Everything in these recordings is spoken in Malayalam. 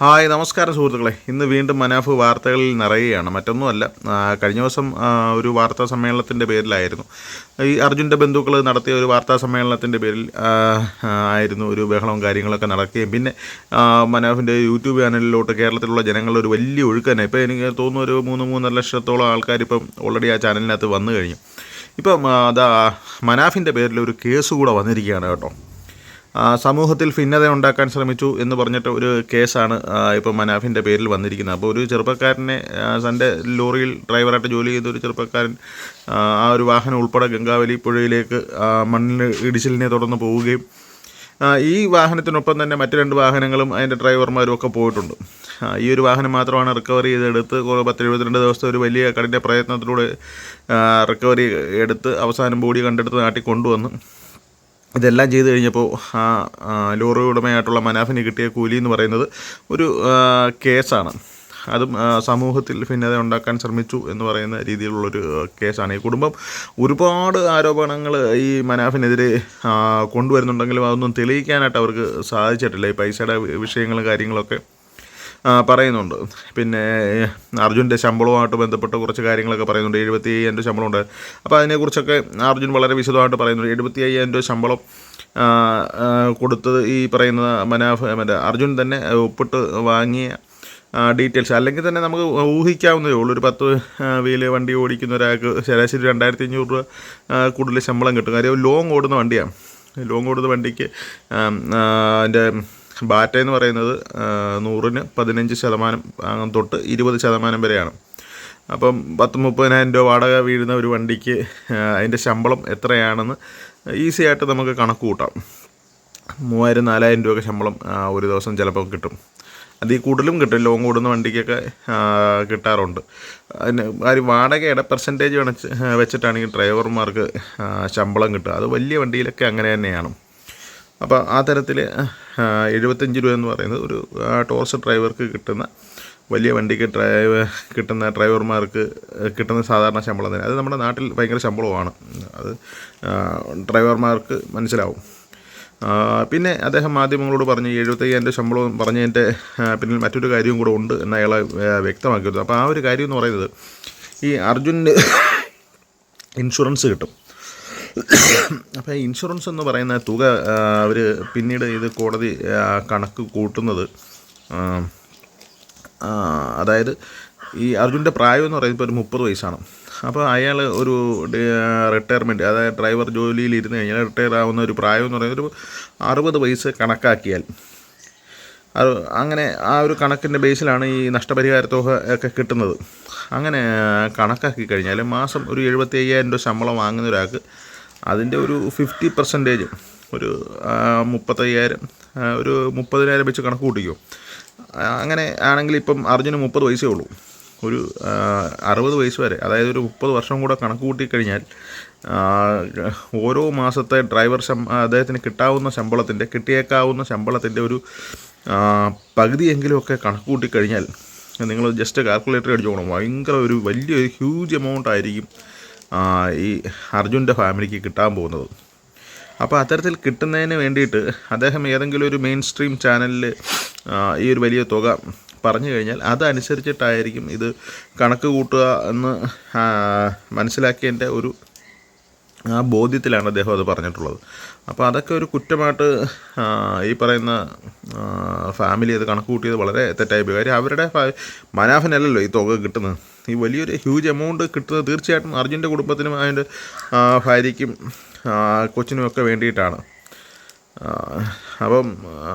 ഹായ് നമസ്കാരം സുഹൃത്തുക്കളെ. ഇന്ന് വീണ്ടും മനാഫ് വാർത്തകളിൽ നിറയുകയാണ്. മറ്റൊന്നുമല്ല കഴിഞ്ഞ ദിവസം ഒരു വാർത്താ സമ്മേളനത്തിന്റെ പേരിലായിരുന്നു. ഈ അർജുന്റെ ബന്ധുക്കൾ നടത്തിയ ഒരു വാർത്താ സമ്മേളനത്തിന്റെ പേരിൽ ആയിരുന്നു ഒരു ബഹളവും കാര്യങ്ങളൊക്കെ നടക്കുകയും. പിന്നെ മനാഫിന്റെ യൂട്യൂബ് ചാനലിലോട്ട് കേരളത്തിലുള്ള ജനങ്ങളുടെ ഒരു വലിയ ഒഴുക്ക് തന്നെ. ഇപ്പോൾ എനിക്ക് തോന്നുന്നു ഒരു മൂന്ന് മൂന്നര ലക്ഷത്തോളം ആൾക്കാർ ഇപ്പം ഓൾറെഡി ആ ചാനലിനകത്ത് വന്നു കഴിഞ്ഞു. ഇപ്പം അതാ മനാഫിന്റെ പേരിൽ ഒരു കേസ് കൂടെ വന്നിരിക്കുകയാണ് കേട്ടോ. സമൂഹത്തിൽ ഭിന്നത ഉണ്ടാക്കാൻ ശ്രമിച്ചു എന്ന് പറഞ്ഞിട്ട് ഒരു കേസാണ് ഇപ്പോൾ മനാഫിന്റെ പേരിൽ വന്നിരിക്കുന്നത്. അപ്പോൾ ഒരു ചെറുപ്പക്കാരനെ തന്റെ ലോറിയിൽ ഡ്രൈവറായിട്ട് ജോലി ചെയ്ത ഒരു ചെറുപ്പക്കാരൻ ആ, ഒരു വാഹനം ഉൾപ്പെടെ ഗംഗാവലി പുഴയിലേക്ക് മണ്ണിൽ ഇടിച്ചിലിനെ തുടർന്ന് പോവുകയും ഈ വാഹനത്തിനൊപ്പം തന്നെ മറ്റു രണ്ട് വാഹനങ്ങളും അതിന്റെ ഡ്രൈവർമാരും ഒക്കെ പോയിട്ടുണ്ട്. ഈ ഒരു വാഹനം മാത്രമാണ് റിക്കവറി ചെയ്തെടുത്ത് പത്ത് എഴുപത്തിരണ്ട് ദിവസത്തെ ഒരു വലിയ കഠിന പ്രയത്നത്തിലൂടെ റിക്കവറി എടുത്ത് അവസാനം ബോഡി കണ്ടെടുത്ത് നാട്ടിൽ കൊണ്ടുവന്ന് ഇതെല്ലാം ചെയ്ത് കഴിഞ്ഞപ്പോൾ ആ ലോറി ഉടമയായിട്ടുള്ള മനാഫിന് കിട്ടിയ കൂലി എന്ന് പറയുന്നത് ഒരു കേസാണ്. അതും സമൂഹത്തിൽ ഭിന്നത ഉണ്ടാക്കാൻ ശ്രമിച്ചു എന്ന് പറയുന്ന രീതിയിലുള്ളൊരു കേസാണ്. ഈ കുടുംബം ഒരുപാട് ആരോപണങ്ങൾ ഈ മനാഫിനെതിരെ കൊണ്ടുവരുന്നുണ്ടെങ്കിലും അതൊന്നും തെളിയിക്കാനായിട്ട് അവർക്ക് സാധിച്ചിട്ടില്ല. ഈ പൈസയുടെ വിഷയങ്ങളും കാര്യങ്ങളൊക്കെ. പറയുന്നുണ്ട്. പിന്നെ അർജുന്റെ ശമ്പളവുമായിട്ട് ബന്ധപ്പെട്ട കുറച്ച് കാര്യങ്ങളൊക്കെ പറയുന്നുണ്ട്. എഴുപത്തി അയ്യായിരം രൂപ ശമ്പളമുണ്ട്. അപ്പോൾ അതിനെക്കുറിച്ചൊക്കെ അർജുൻ വളരെ വിശദമായിട്ട് പറയുന്നുണ്ട്. എഴുപത്തി അയ്യായിരം രൂപ ശമ്പളം കൊടുത്തത് ഈ പറയുന്ന മനാഫ് മറ്റേ അർജുൻ തന്നെ ഒപ്പിട്ട് വാങ്ങിയ ഡീറ്റെയിൽസ്. അല്ലെങ്കിൽ തന്നെ നമുക്ക് ഊഹിക്കാവുന്നതേ ഉള്ളൂ. ഒരു പത്ത് വീൽ വണ്ടി ഓടിക്കുന്ന ഒരാൾക്ക് ശരാശരി രണ്ടായിരത്തി അഞ്ഞൂറ് രൂപ കൂടുതൽ ശമ്പളം കിട്ടും. കാര്യം ലോങ് ഓടുന്ന വണ്ടിയാണ്. ലോങ് ഓടുന്ന വണ്ടിക്ക് അതിന്റെ ബാറ്റ എന്ന് പറയുന്നത് നൂറിന് പതിനഞ്ച് ശതമാനം തൊട്ട് ഇരുപത് ശതമാനം വരെയാണ്. അപ്പം പത്ത് മുപ്പതിനായിരം രൂപ വാടക വീഴുന്ന ഒരു വണ്ടിക്ക് അതിന്റെ ശമ്പളം എത്രയാണെന്ന് ഈസി ആയിട്ട് നമുക്ക് കണക്ക് കൂട്ടാം. മൂവായിരം നാലായിരം രൂപയൊക്കെ ശമ്പളം ഒരു ദിവസം ചിലപ്പോൾ കിട്ടും. അതിൽ കൂടുതലും കിട്ടും ലോങ് ഓടുന്ന വണ്ടിക്കൊക്കെ കിട്ടാറുണ്ട്. അതിന് കാര്യം വാടകയുടെ പെർസെന്റേജ് വെച്ച് വെച്ചിട്ടാണെങ്കിൽ ഡ്രൈവർമാർക്ക് ശമ്പളം കിട്ടുക അത് വലിയ വണ്ടിയിലൊക്കെ അങ്ങനെ തന്നെയാണ്. അപ്പോൾ ആ തരത്തിൽ എഴുപത്തഞ്ച് രൂപ എന്ന് പറയുന്നത് ഒരു ടോർച്ച് ഡ്രൈവർക്ക് കിട്ടുന്ന വലിയ വണ്ടിക്ക് ഡ്രൈവ് കിട്ടുന്ന ഡ്രൈവർമാർക്ക് കിട്ടുന്ന സാധാരണ ശമ്പളം തന്നെ. അത് നമ്മുടെ നാട്ടിൽ ഭയങ്കര ശമ്പളമാണ് അത് ഡ്രൈവർമാർക്ക് മനസ്സിലാവും. പിന്നെ അദ്ദേഹം മാധ്യമങ്ങളോട് പറഞ്ഞു എഴുപത്തയ്യായിരം ശമ്പളം പറഞ്ഞതിന്റെ പിന്നിൽ മറ്റൊരു കാര്യവും കൂടെ ഉണ്ട് എന്ന് അയാളെ വ്യക്തമാക്കിയത് അപ്പോൾ ആ ഒരു കാര്യം എന്ന് പറയുന്നത് ഈ അർജുന്റെ ഇൻഷുറൻസ് കിട്ടും. അപ്പോൾ ഇൻഷുറൻസ് എന്ന് പറയുന്ന തുക അവർ പിന്നീട് ഇത് കോടതി കണക്ക് കൂട്ടുന്നത് അതായത് ഈ അർജുന്റെ പ്രായം എന്ന് പറയുന്നത് ഇപ്പോൾ ഒരു മുപ്പത് വയസ്സാണ്. അപ്പോൾ അയാൾ ഒരു റിട്ടയർമെന്റ് അതായത് ഡ്രൈവർ ജോലിയിൽ ഇരുന്ന് കഴിഞ്ഞാൽ റിട്ടയർ ആവുന്ന ഒരു പ്രായം എന്ന് പറയുന്നത് ഒരു അറുപത് വയസ്സ് കണക്കാക്കിയാൽ. അങ്ങനെ ആ ഒരു കണക്കിന്റെ ബേസിലാണ് ഈ നഷ്ടപരിഹാര തുക ഒക്കെ കിട്ടുന്നത്. അങ്ങനെ കണക്കാക്കി കഴിഞ്ഞാൽ മാസം ഒരു എഴുപത്തി അയ്യായിരം രൂപ ശമ്പളം വാങ്ങുന്ന ഒരാൾക്ക് അതിന്റെ ഒരു ഫിഫ്റ്റി പെർസെന്റേജ് ഒരു മുപ്പത്തയ്യായിരം ഒരു മുപ്പതിനായിരം വെച്ച് കണക്ക് കൂട്ടിക്കോ. അങ്ങനെ ആണെങ്കിൽ ഇപ്പം അർജുന് മുപ്പത് വയസ്സേ ഉള്ളൂ. ഒരു അറുപത് വയസ്സ് വരെ അതായത് ഒരു മുപ്പത് വർഷം കൂടെ കണക്ക് കൂട്ടിക്കഴിഞ്ഞാൽ ഓരോ മാസത്തെ ഡ്രൈവർ ശം അദ്ദേഹത്തിന് കിട്ടാവുന്ന ശമ്പളത്തിന്റെ കിട്ടിയേക്കാവുന്ന ശമ്പളത്തിന്റെ ഒരു പകുതിയെങ്കിലുമൊക്കെ കണക്ക് കൂട്ടിക്കഴിഞ്ഞാൽ നിങ്ങൾ ജസ്റ്റ് കാൽക്കുലേറ്റർ അടിച്ചു പോകണം ഭയങ്കര ഒരു വലിയൊരു ഹ്യൂജ് എമൗണ്ട് ആയിരിക്കും ഈ അർജുന്റെ ഫാമിലിക്ക് കിട്ടാൻ പോകുന്നത്. അപ്പോൾ അത്തരത്തിൽ കിട്ടുന്നതിന് വേണ്ടിയിട്ട് അദ്ദേഹം ഏതെങ്കിലും ഒരു മെയിൻ സ്ട്രീം ചാനലിൽ ഈ ഒരു വലിയ തുക പറഞ്ഞു കഴിഞ്ഞാൽ അതനുസരിച്ചിട്ടായിരിക്കും ഇത് കണക്ക് കൂട്ടുക എന്ന് മനസ്സിലാക്കിയതിന്റെ ഒരു ആ ബോധ്യത്തിലാണ് അദ്ദേഹം അത് പറഞ്ഞിട്ടുള്ളത്. അപ്പോൾ അതൊക്കെ ഒരു കുറ്റമായിട്ട് ഈ പറയുന്ന ഫാമിലി അത് കണക്ക് കൂട്ടിയത് വളരെ തെറ്റായ കാര്യം അവരുടെ മനാഫനല്ലല്ലോ ഈ തുക കിട്ടുന്നത്. ഈ വലിയൊരു ഹ്യൂജ് എമൗണ്ട് കിട്ടുന്നത് തീർച്ചയായിട്ടും അർജുന്റെ കുടുംബത്തിനും അതിന്റെ ഭാര്യയ്ക്കും ആ, കൊച്ചിനും ഒക്കെ വേണ്ടിയിട്ടാണ്. അപ്പം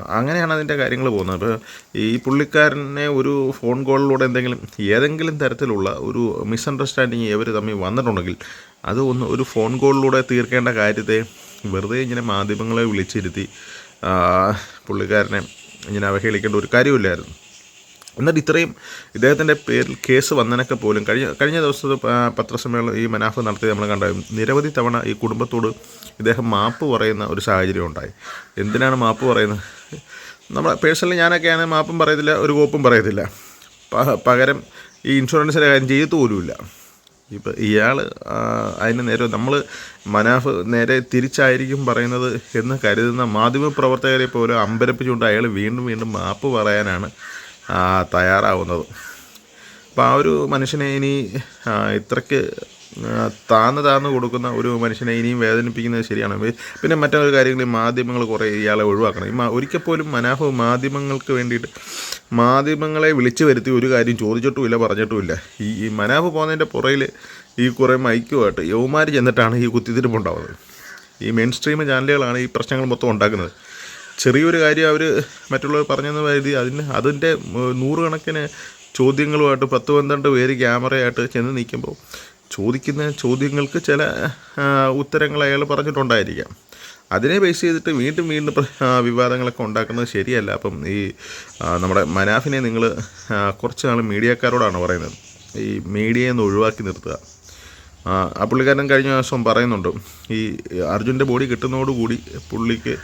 അങ്ങനെയാണ് അതിന്റെ കാര്യങ്ങൾ പോകുന്നത്. അപ്പോൾ ഈ പുള്ളിക്കാരനെ ഒരു ഫോൺ കോളിലൂടെ എന്തെങ്കിലും ഏതെങ്കിലും തരത്തിലുള്ള ഒരു മിസ്അണ്ടർസ്റ്റാൻഡിങ് ഇവർ തമ്മിൽ വന്നിട്ടുണ്ടെങ്കിൽ അത് ഒന്ന് ഒരു ഫോൺ കോളിലൂടെ തീർക്കേണ്ട കാര്യത്തെ വെറുതെ ഇങ്ങനെ മാധ്യമങ്ങളെ വിളിച്ചിരുത്തി പുള്ളിക്കാരനെ ഇങ്ങനെ അവഹേളിക്കേണ്ട ഒരു കാര്യമില്ലായിരുന്നു. എന്നിട്ട് ഇത്രയും ഇദ്ദേഹത്തിന്റെ പേരിൽ കേസ് വന്നതിനൊക്കെ പോലും കഴിഞ്ഞ കഴിഞ്ഞ ദിവസത്തെ പത്രസമ്മേളനം ഈ മനാഫ് നടത്തി നമ്മൾ കണ്ടായി നിരവധി തവണ ഈ കുടുംബത്തോട് ഇദ്ദേഹം മാപ്പ് പറയുന്ന ഒരു സാഹചര്യം ഉണ്ടായി. എന്തിനാണ് മാപ്പ് പറയുന്നത്? നമ്മൾ പേഴ്സണലി ഞാനൊക്കെയാണ് മാപ്പും പറയത്തില്ല ഒരു കോപ്പും പറയത്തില്ല. പകരം ഈ ഇൻഷുറൻസിന്റെ കാര്യം ചെയ്തു പോലുമില്ല. ഇപ്പം ഇയാൾ അതിന് നേരെ നമ്മൾ മനാഫ് നേരെ തിരിച്ചായിരിക്കും പറയുന്നത് എന്ന് കരുതുന്ന മാധ്യമപ്രവർത്തകരെ പോലും അമ്പരപ്പിച്ചുകൊണ്ട് അയാൾ വീണ്ടും വീണ്ടും മാപ്പ് പറയാനാണ് തയ്യാറാവുന്നത്. അപ്പോൾ ആ ഒരു മനുഷ്യനെ ഇനി ഇത്രയ്ക്ക് താന്ന് താന്ന് കൊടുക്കുന്ന ഒരു മനുഷ്യനെ ഇനിയും വേദനിപ്പിക്കുന്നത് ശരിയാണ്. പിന്നെ മറ്റൊരു കാര്യങ്ങൾ ഈ മാധ്യമങ്ങൾ കുറേ ഇയാളെ ഒഴിവാക്കണം. ഈ ഒരിക്കൽ പോലും മനാഫ് മാധ്യമങ്ങൾക്ക് വേണ്ടിയിട്ട് മാധ്യമങ്ങളെ വിളിച്ചു വരുത്തി ഒരു കാര്യം ചോദിച്ചിട്ടുമില്ല പറഞ്ഞിട്ടുമില്ല. ഈ ഈ മനാഫ് പോകുന്നതിന്റെ പുറയിൽ ഈ കുറേ മൈക്കുമായിട്ട് യൗമാർ ചെന്നിട്ടാണ് ഈ കുത്തിത്തിരിപ്പുണ്ടാവുന്നത്. ഈ മെയിൻ സ്ട്രീം ചാനലുകളാണ് ഈ പ്രശ്നങ്ങൾ മൊത്തം ഉണ്ടാക്കുന്നത്. ചെറിയൊരു കാര്യം അവർ മറ്റുള്ളവർ പറഞ്ഞെന്ന് കരുതി അതിന് അതിന്റെ നൂറുകണക്കിന് ചോദ്യങ്ങളുമായിട്ട് പത്ത് പന്ത്രണ്ട് പേര് ക്യാമറയായിട്ട് ചെന്ന് നിൽക്കുമ്പോൾ ചോദിക്കുന്ന ചോദ്യങ്ങൾക്ക് ചില ഉത്തരങ്ങൾ അയാൾ പറഞ്ഞിട്ടുണ്ടായിരിക്കാം. അതിനെ ബേസ് ചെയ്തിട്ട് വീണ്ടും വീണ്ടും വിവാദങ്ങളൊക്കെ ഉണ്ടാക്കുന്നത് ശരിയല്ല. അപ്പം ഈ നമ്മുടെ മനാഫിനെ നിങ്ങൾ കുറച്ച് നാൾ മീഡിയക്കാരോടാണ് പറയുന്നത്. ഈ മീഡിയയിൽ നിന്ന് ഒഴിവാക്കി നിർത്തുക. ആ പുള്ളിക്കാരൻ കഴിഞ്ഞ ദിവസം പറയുന്നുണ്ട് ഈ അർജുന്റെ ബോഡി കിട്ടുന്നതോടുകൂടി പുള്ളിക്ക്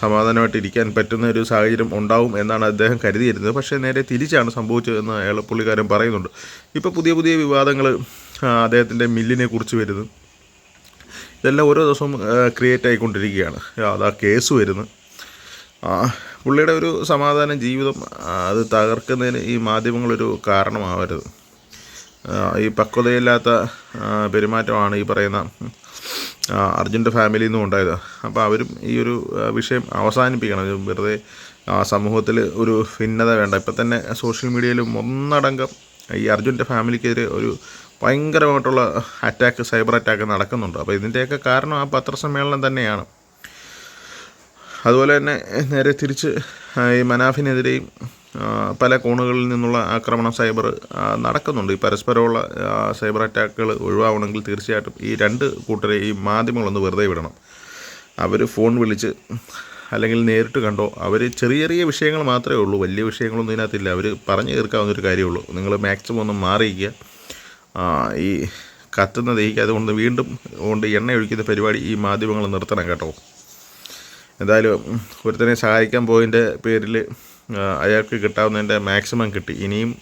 സമാധാനമായിട്ട് ഇരിക്കാൻ പറ്റുന്ന ഒരു സാഹചര്യം ഉണ്ടാവും എന്നാണ് അദ്ദേഹം കരുതിയിരുന്നത്. പക്ഷേ നേരെ തിരിച്ചാണ് സംഭവിച്ചതെന്ന് അയാൾ പുള്ളിക്കാരൻ പറയുന്നുണ്ട്. ഇപ്പോൾ പുതിയ പുതിയ വിവാദങ്ങൾ അദ്ദേഹത്തിന്റെ മില്ലിനെ കുറിച്ച് വരുന്നു. ഇതെല്ലാം ഓരോ ദിവസവും ക്രിയേറ്റ് ആയിക്കൊണ്ടിരിക്കുകയാണ്. അതാ കേസ് വരുന്നു. പുള്ളിയുടെ ഒരു സമാധാന ജീവിതം അത് തകർക്കുന്നതിന് ഈ മാധ്യമങ്ങളൊരു കാരണമാവരുത്. ഈ പക്വതയില്ലാത്ത പെരുമാറ്റമാണ് ഈ പറയുന്ന അർജുന്റെ ഫാമിലിയിൽ നിന്നും ഉണ്ടായത്. അപ്പോൾ അവരും ഈ ഒരു വിഷയം അവസാനിപ്പിക്കണം. വെറുതെ സമൂഹത്തിൽ ഒരു ഭിന്നത വേണ്ട. ഇപ്പം തന്നെ സോഷ്യൽ മീഡിയയിലും ഒന്നടങ്കം ഈ അർജുന്റെ ഫാമിലിക്കെതിരെ ഒരു ഭയങ്കരമായിട്ടുള്ള അറ്റാക്ക് സൈബർ അറ്റാക്ക് നടക്കുന്നുണ്ട്. അപ്പോൾ ഇതിന്റെയൊക്കെ കാരണം ആ പത്രസമ്മേളനം തന്നെയാണ്. അതുപോലെ തന്നെ നേരെ തിരിച്ച് ഈ മനാഫിനെതിരെയും പല കോണുകളിൽ നിന്നുള്ള ആക്രമണം സൈബർ നടക്കുന്നുണ്ട്. ഈ പരസ്പരമുള്ള സൈബർ അറ്റാക്കുകൾ ഒഴിവാവണമെങ്കിൽ തീർച്ചയായിട്ടും ഈ രണ്ട് കൂട്ടരെ ഈ മാധ്യമങ്ങളൊന്ന് വെറുതെ വിടണം. അവർ ഫോൺ വിളിച്ച് അല്ലെങ്കിൽ നേരിട്ട് കണ്ടോ അവർ ചെറിയ ചെറിയ വിഷയങ്ങൾ മാത്രമേ ഉള്ളൂ. വലിയ വിഷയങ്ങളൊന്നും ഇതിനകത്തില്ല. അവർ പറഞ്ഞു തീർക്കാവുന്ന ഒരു കാര്യമുള്ളൂ. നിങ്ങൾ മാക്സിമം ഒന്ന് മാറിയിക്കുക ആ, ഈ കത്തുന്ന ദഹിക്കുക അതുകൊണ്ട് വീണ്ടും കൊണ്ട് എണ്ണ ഒഴിക്കുന്ന പരിപാടി ഈ മാധ്യമങ്ങൾ നിർത്തണം കേട്ടോ. എന്തായാലും ഒരുത്തനെ സഹായിക്കാൻ പോയതിന്റെ പേരിൽ അയാൾക്ക് കിട്ടാവുന്നതിന്റെ മാക്സിമം കിട്ടി. ഇനിയും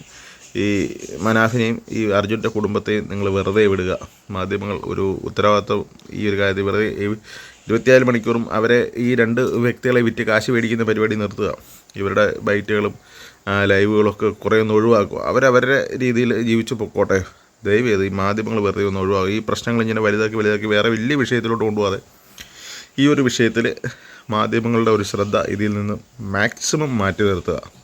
ഈ മനാഫിനെയും ഈ അർജുന്റെ കുടുംബത്തെയും നിങ്ങൾ വെറുതെ വിടുക. മാധ്യമങ്ങൾ ഒരു ഉത്തരവാദിത്വം ഈ ഒരു കാര്യത്തിൽ വെറുതെ ഇരുപത്തിനാല് മണിക്കൂറും അവരെ ഈ രണ്ട് വ്യക്തികളെ വിറ്റ് കാശ് മേടിക്കുന്ന പരിപാടി നിർത്തുക. ഇവരുടെ ബൈറ്റുകളും ലൈവുകളൊക്കെ കുറേ ഒന്ന് ഒഴിവാക്കുക. അവരവരുടെ രീതിയിൽ ജീവിച്ചു പൊക്കോട്ടെ. ദയവ് ചെയ്ത് ഈ മാധ്യമങ്ങൾ വെറുതെ ഒന്ന് ഒഴിവാക്കുക. ഈ പ്രശ്നങ്ങൾ ഇങ്ങനെ വലുതാക്കി വലുതാക്കി വേറെ വലിയ വിഷയത്തിലോട്ട് കൊണ്ടുപോകാതെ ഈ ഒരു വിഷയത്തിൽ മാധ്യമങ്ങളുടെ ഒരു ശ്രദ്ധ ഇതിൽ നിന്ന് മാക്സിമം മാറ്റി നിർത്തുക.